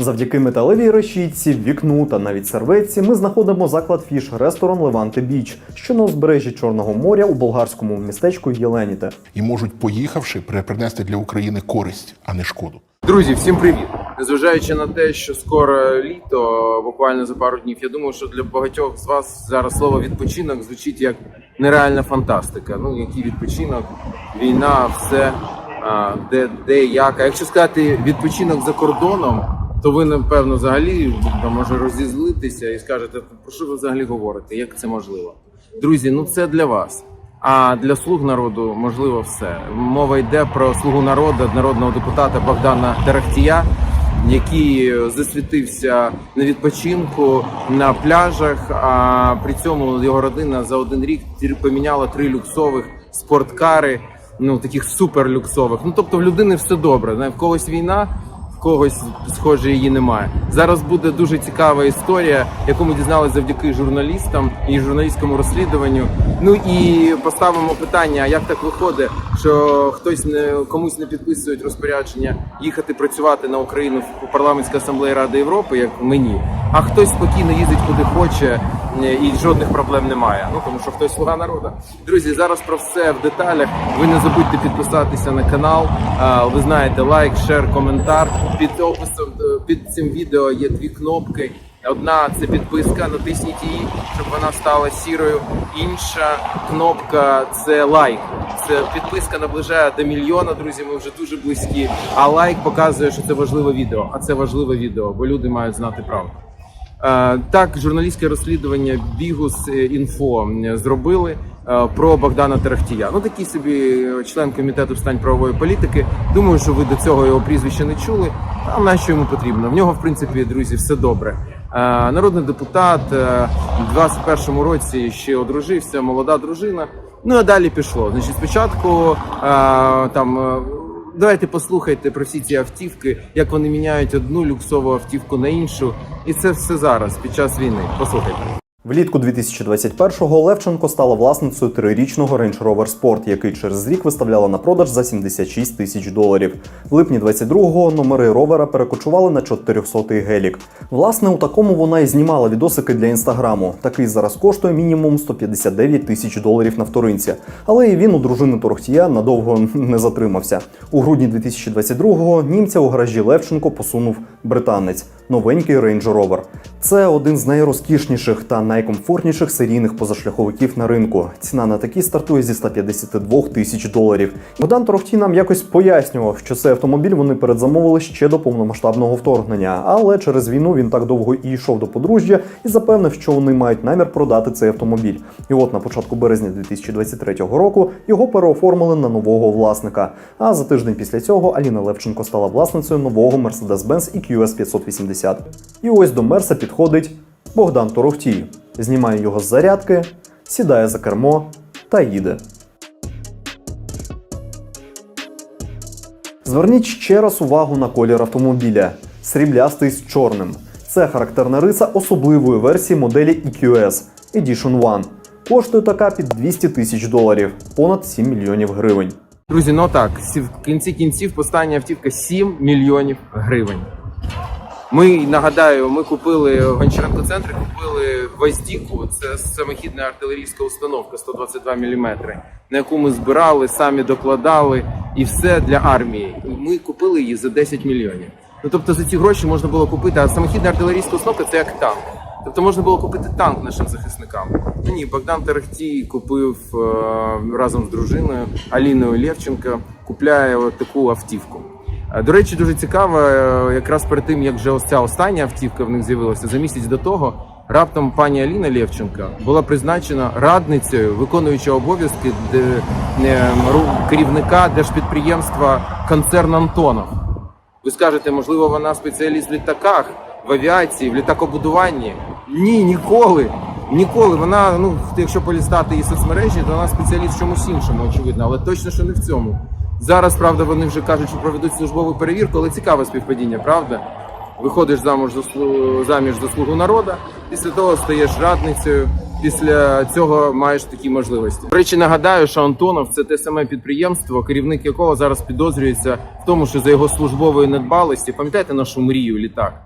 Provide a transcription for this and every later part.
Завдяки металевій решітці, вікну та навіть серветці ми знаходимо заклад фіш ресторан Леванте Біч, що на узбережжі Чорного моря у болгарському містечку Єленіте. і можуть, поїхавши, принести для України користь, а не шкоду. Друзі, всім привіт! Незважаючи на те, що скоро літо, буквально за пару днів, я думаю, що для багатьох з вас зараз слово відпочинок звучить як нереальна фантастика. Ну, який відпочинок, війна, все а, де, де як. А якщо сказати відпочинок за кордоном, то ви напевно взагалі може розізлитися і скажете, про що ви взагалі говорите? Як це можливо? Друзі, ну це для вас. А для слуг народу можливо все. Мова йде про слугу народу, народного депутата Богдана Тарахтія, який засвітився на відпочинку на пляжах. А при цьому його родина за один рік поміняла три люксових спорткари, ну таких суперлюксових. Ну тобто в людини все добре. В когось війна. Когось схоже її немає. Зараз буде дуже цікава історія, яку ми дізналися завдяки журналістам і журналістському розслідуванню. Ну і поставимо питання: як так виходить, що хтось не комусь не підписують розпорядження їхати працювати на Україну в парламентській асамблеї Ради Європи, як мені, а хтось спокійно їздить куди хоче і жодних проблем немає. Ну тому що хтось слуга народу. Друзі, зараз про все в деталях. Ви не забудьте підписатися на канал. Ви знаєте, лайк, шер, коментар. Під описом е, під цим відео є дві кнопки. Одна це підписка, натисніть її, щоб вона стала сірою. Інша кнопка це лайк. Це підписка наближає до мільйона. Друзі, ми вже дуже близькі. А лайк показує, що це важливе відео. А це важливе відео, бо люди мають знати правду. Е, Так, журналістське розслідування Бігус е, інфо зробили е, про Богдана Терехтія. Ну такий собі член комітету з питань правової політики. Думаю, що ви до цього його прізвища не чули. А на що йому потрібно? В нього, в принципі, друзі, все добре. Народний депутат в 21-му році ще одружився, молода дружина. Ну а далі пішло. Значить, спочатку там. Давайте послухайте про всі ці автівки, як вони міняють одну люксову автівку на іншу, і це все зараз під час війни. Послухайте. Влітку 2021-го Левченко стала власницею трирічного Range Rover Sport, який через рік виставляла на продаж за 76 тисяч доларів. В липні 22-го номери ровера перекочували на 400-й гелік. Власне, у такому вона і знімала відосики для інстаграму. Такий зараз коштує мінімум 159 тисяч доларів на вторинці. Але і він у дружини Торохтія надовго не затримався. У грудні 2022-го німця у гаражі Левченко посунув британець новенький Range Rover. Це один з найрозкішніших та найкомфортніших серійних позашляховиків на ринку. Ціна на такий стартує зі 152 тисяч доларів. Богдан Торохтій нам якось пояснював, що цей автомобіль вони передзамовили ще до повномасштабного вторгнення, але через війну він так довго і йшов до подружжя і запевнив, що вони мають намір продати цей автомобіль. І от на початку березня 2023 року його переоформили на нового власника. А за тиждень після цього Аліна Левченко стала власницею нового Mercedes-Benz EQS 580. І ось до Мерса підходить Богдан Торохтій, знімає його з зарядки, сідає за кермо та їде. Зверніть ще раз увагу на колір автомобіля сріблястий з чорним. Це характерна риса особливої версії моделі EQS Edition One. Коштує така під 200 тисяч доларів, понад 7 мільйонів гривень. Друзі, ну так, в кінці кінців постання автівка 7 мільйонів гривень. Ми нагадаю, ми купили в Гончаренко центрі, купили гвоздіку. Це самохідна артилерійська установка 122 мм, на яку ми збирали, самі докладали, і все для армії. Ми купили її за 10 мільйонів. Ну тобто за ці гроші можна було купити, а самохідна артилерійська установка це як танк. Тобто можна було купити танк нашим захисникам. Ну ні, Богдан Тарахтій купив е, разом з дружиною Аліною Лєвченко, купляє таку автівку. Е, До речі, дуже цікаво, е, якраз перед тим, як вже ось ця остання автівка в них з'явилася, за місяць до того, раптом пані Аліна Лєвченка була призначена радницею, виконуючи обов'язки е, керівника держпідприємства концерн Антонов. Ви скажете, можливо, вона спеціаліст в літаках, в авіації, в літакобудуванні? Ні, ніколи. Ніколи. Вона, ну, якщо полістати її соцмережі, то вона спеціаліст в чомусь іншому, очевидно, але точно, що не в цьому. Зараз, правда, вони вже кажуть, що проведуть службову перевірку, але цікаве співпадіння, правда? Виходиш замуж за заміж за слугу народу, після того стаєш радницею, після цього маєш такі можливості. До речі, нагадаю, що Антонов це те саме підприємство, керівник якого зараз підозрюється в тому, що за його службової недбалості, пам'ятаєте нашу мрію літак?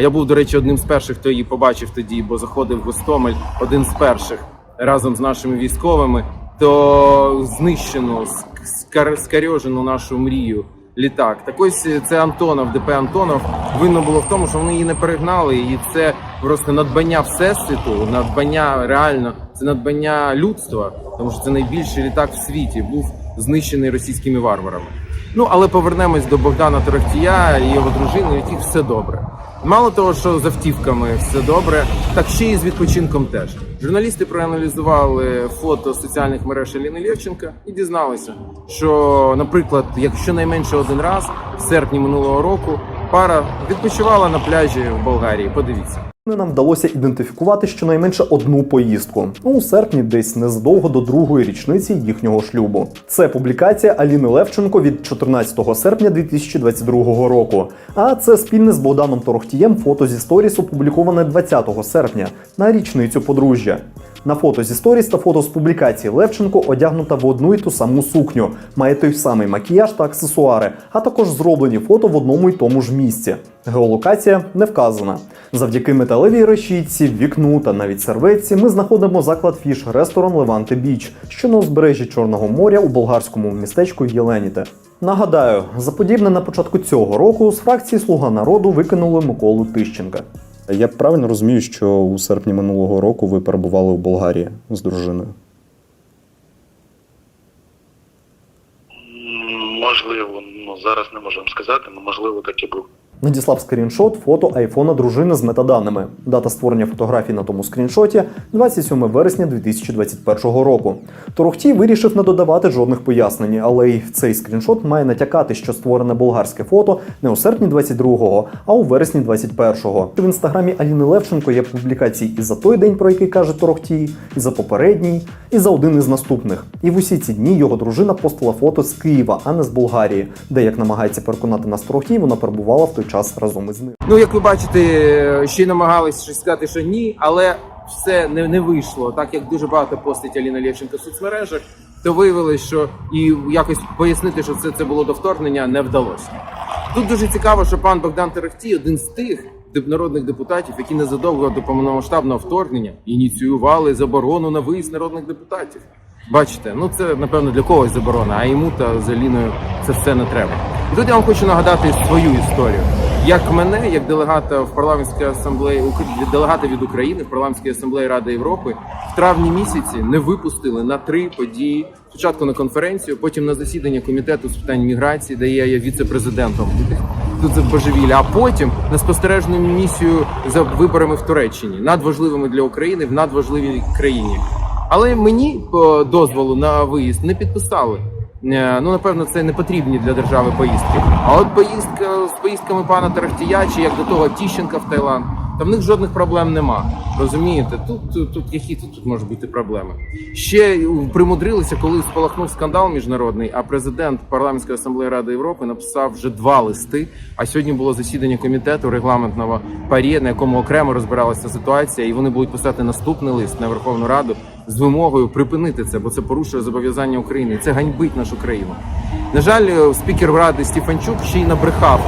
Я був, до речі, одним з перших, хто її побачив тоді, бо заходив в Гостомель, один з перших разом з нашими військовими. То знищену, скар- скарьожену нашу мрію літак. Так ось е, це Антонов, ДП Антонов. Винно було в тому, що вони її не перегнали, і це просто надбання всесвіту, надбання реально, це надбання людства, тому що це найбільший літак в світі. Був знищений російськими варварами. Ну але повернемось до Богдана Торохтія і його дружини, у яких все добре. Мало того, що з автівками все добре, так ще і з відпочинком теж. Журналісти проаналізували фото соціальних мереж Аліни Лєвченка і дізналися, що, наприклад, якщо найменше один раз в серпні минулого року пара відпочивала на пляжі в Болгарії. Подивіться. Нам вдалося ідентифікувати щонайменше одну поїздку у серпні, десь незадовго до другої річниці їхнього шлюбу. Це публікація Аліни Левченко від 14 серпня 2022 року. А це спільне з Богданом Торохтієм фото зі сторіс, опубліковане 20 серпня на річницю подружжя. На фото зі сторіс та фото з публікації Левченко одягнута в одну й ту саму сукню, має той самий макіяж та аксесуари, а також зроблені фото в одному й тому ж місці. Геолокація не вказана. Завдяки металевій решітці, вікну та навіть серветці ми знаходимо заклад фіш ресторан Леванте Біч, що на узбережжі Чорного моря у болгарському містечку Єленіте. Нагадаю, за подібне на початку цього року з фракції Слуга народу викинули Миколу Тищенка. Я правильно розумію, що у серпні минулого року ви перебували у Болгарії з дружиною. Можливо, ну зараз не можемо сказати, але можливо так і було. Надіслав скріншот фото айфона дружини з метаданими. Дата створення фотографій на тому скріншоті 27 вересня 2021 року. Торохтій вирішив не додавати жодних пояснень, але й цей скріншот має натякати, що створене болгарське фото не у серпні 22-го, а у вересні 21-го. В інстаграмі Аліни Левченко є публікації і за той день, про який каже Торохтій, і за попередній, і за один із наступних. І в усі ці дні його дружина постила фото з Києва, а не з Болгарії, де, як намагається переконати нас Торохтій, вона перебувала в той час разом із ним. Ну, як ви бачите, ще й намагалися щось сказати, що ні, але все не, не вийшло. Так як дуже багато постить Аліна Лєвченко в соцмережах, то виявилось, що і якось пояснити, що це, це було до вторгнення, не вдалося. Тут дуже цікаво, що пан Богдан Терехтій один з тих народних депутатів, які незадовго до повномасштабного вторгнення ініціювали заборону на виїзд народних депутатів. Бачите, ну це напевно для когось заборона, а йому та з Аліною це все не треба. І тут я вам хочу нагадати свою історію. Як мене, як делегата в парламентській асамблеї делегата від України в парламентській асамблеї Ради Європи в травні місяці не випустили на три події. Спочатку на конференцію, потім на засідання комітету з питань міграції, де я є віце-президентом. Тут це божевілля, а потім на спостережну місію за виборами в Туреччині, надважливими для України в надважливій країні. Але мені по дозволу на виїзд не підписали. Е, Ну, напевно, це не потрібні для держави поїздки. А от поїздка з поїздками пана Тарахтія чи як до того Тіщенка в Таїланд, там в них жодних проблем нема. Розумієте? Тут, тут, тут які тут, тут можуть бути проблеми? Ще примудрилися, коли спалахнув скандал міжнародний, а президент парламентської асамблеї Ради Європи написав вже два листи. А сьогодні було засідання комітету регламентного парі, на якому окремо розбиралася ситуація, і вони будуть писати наступний лист на Верховну Раду з вимогою припинити це, бо це порушує зобов'язання України. Це ганьбить нашу країну. На жаль, е, спікер ради Стефанчук ще й набрехав.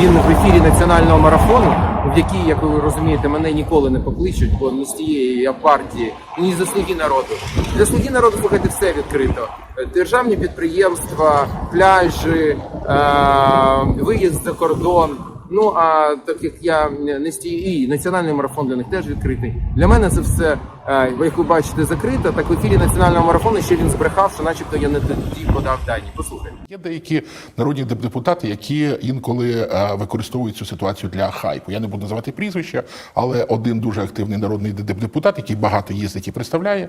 Він в ефірі національного марафону, в який, як ви розумієте, мене ніколи не покличуть, бо не з тієї я партії, ні за слуги народу. Для слуги народу слухайте все відкрито. Державні підприємства, пляжі, е- виїзд за кордон. Ну а так як я не стій і національний марафон для них теж відкритий. Для мене це все, е, як ви бачите, закрито. Так в ефірі національного марафону ще він збрехав, що, начебто, я не тоді подав дані. Послухайте. Є деякі народні депутати, які інколи е, використовують цю ситуацію для хайпу. Я не буду називати прізвища, але один дуже активний народний депутат, який багато їздить і представляє,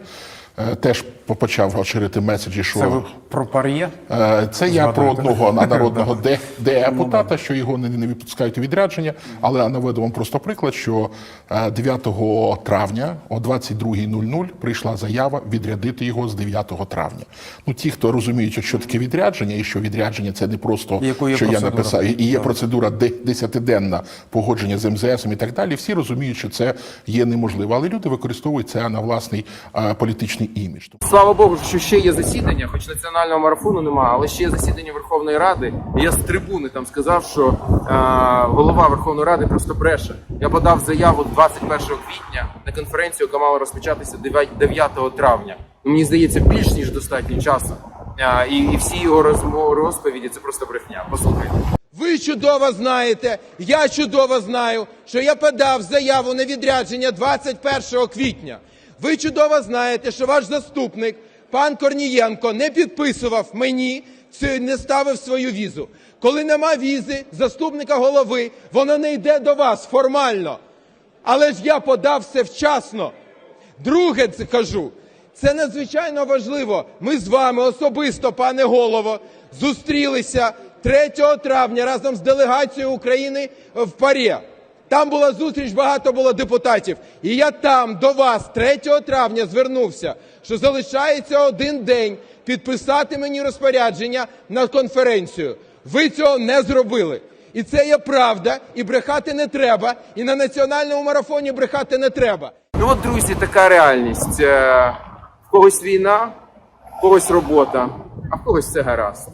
теж почав ширити меседжі, що Це ви про пар'є? Е, Це я про одного народного де- депутата, що його не, не відпускають у відрядження. Але наведу вам просто приклад, що е, 9 травня о 22.00 прийшла заява відрядити його з 9 травня. Ну ті, хто розуміють, що таке відрядження, і що відрядження це не просто що я написав, і є процедура десятиденна погодження з МЗС і так далі. Всі розуміють, що це є неможливо, але люди використовують це на власний е, політичний імідж. Слава Богу, що ще є засідання, хоч національного марафону немає, але ще є засідання Верховної Ради. І я з трибуни там сказав, що е, голова Верховної Ради просто бреше. Я подав заяву 21 квітня на конференцію, яка мала розпочатися 9 9 травня. Мені здається, більш ніж достатньо часу. А, і, і всі його розмови розповіді це просто брехня. Послухайте. Ви чудово знаєте, я чудово знаю, що я подав заяву на відрядження 21 квітня. Ви чудово знаєте, що ваш заступник, пан Корнієнко, не підписував мені, не ставив свою візу. Коли нема візи заступника голови, воно не йде до вас формально. Але ж я подав все вчасно. Друге, це кажу, це надзвичайно важливо. Ми з вами особисто, пане голово, зустрілися 3 травня разом з делегацією України в Парі. Там була зустріч, багато було депутатів. І я там до вас 3 травня звернувся, що залишається один день підписати мені розпорядження на конференцію. Ви цього не зробили. І це є правда, і брехати не треба. І на національному марафоні брехати не треба. Ну от, друзі, така реальність. Е, В когось війна, в когось робота, а в когось все гаразд.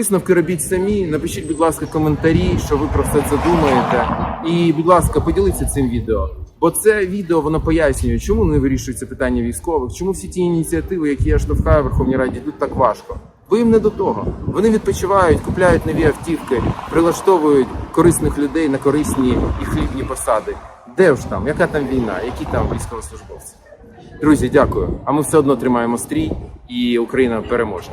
Висновки робіть самі. Напишіть, будь ласка, коментарі, що ви про все це думаєте. І, будь ласка, поділіться цим відео. Бо це відео воно пояснює, чому не вирішується питання військових, чому всі ті ініціативи, які я штовхаю в Верховній Раді, йдуть так важко. Бо їм не до того. Вони відпочивають, купляють нові автівки, прилаштовують корисних людей на корисні і хлібні посади. Де ж там? Яка там війна? Які там військовослужбовці? Друзі, дякую. А ми все одно тримаємо стрій, і Україна переможе.